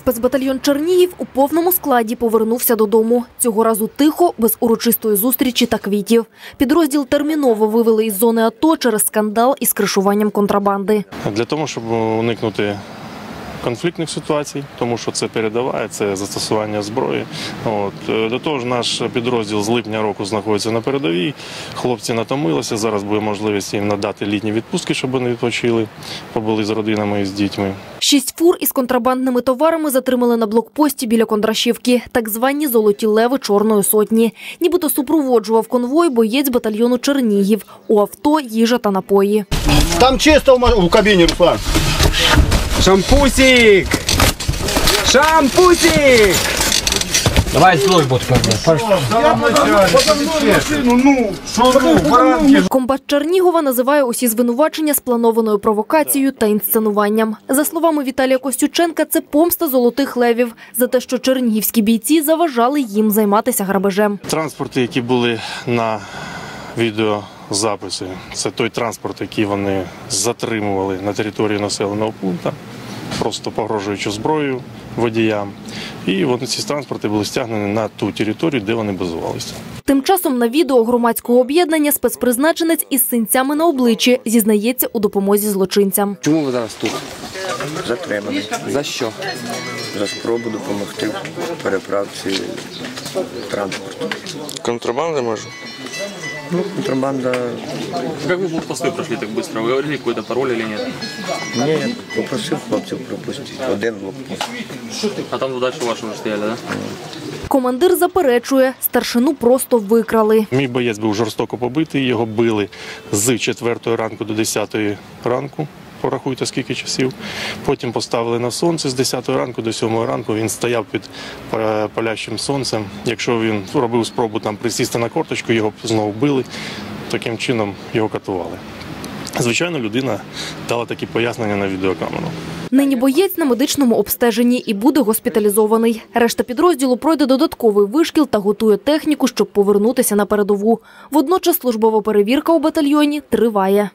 Спецбатальйон Чернігів у повному складі повернувся додому. Цього разу тихо, без урочистої зустрічі та квітів. Підрозділ терміново вивели із зони АТО через скандал із кришуванням контрабанди. Для того, щоб уникнути конфліктних ситуацій, тому що це передаває, це застосування зброї. От. Е, До того ж, наш підрозділ з липня року знаходиться на передовій. Хлопці натомилися. Зараз буде можливість їм надати літні відпустки, щоб вони відпочили, побули з родинами і з дітьми. Шість фур із контрабандними товарами затримали на блокпості біля Кондрашівки, так звані «золоті леви Чорної сотні». Нібито супроводжував конвой боєць батальйону Чернігів. У авто їжа та напої. Там чисто в кабіні, Руслан. Шампусик! Шампусик! Давай службу таку. Ну, ну, ну. Комбат Чернігова називає усі звинувачення спланованою провокацією та інсценуванням. За словами Віталія Костюченка, це помста золотих левів за те, що чернігівські бійці заважали їм займатися грабежем. Транспорти, які були на відеозаписі, це той транспорт, який вони затримували на території населеного пункту, просто погрожуючи зброєю водіям. І вони ці транспорти були стягнені на ту територію, де вони базувалися. Тим часом на відео громадського об'єднання спецпризначенець із синцями на обличчі зізнається у допомозі злочинцям. Чому ви зараз тут? затриманий За що? за спробу допомогти в переправці транспорту. Контрабанда може? Ну, контрабанда Как вы блокпосты прошли так быстро? Вы говорили какой-то пароль или нет? ні, я попросив хлопців пропустити один блокпост. А там дальше ваши уже стояли, да? Командир заперечує, старшину просто викрали. Мій боєць був жорстоко побитий, його били з 4 ранку до 10 ранку. Порахуйте, скільки часів. Потім поставили на сонце з 10 ранку до 7 ранку. Він стояв під е, палящим сонцем. Якщо він робив спробу там присісти на корточку, його знову били. Таким чином його катували. Звичайно, людина дала такі пояснення на відеокамеру. Нині боєць на медичному обстеженні і буде госпіталізований. Решта підрозділу пройде додатковий вишкіл та готує техніку, щоб повернутися на передову. Водночас службова перевірка у батальйоні триває.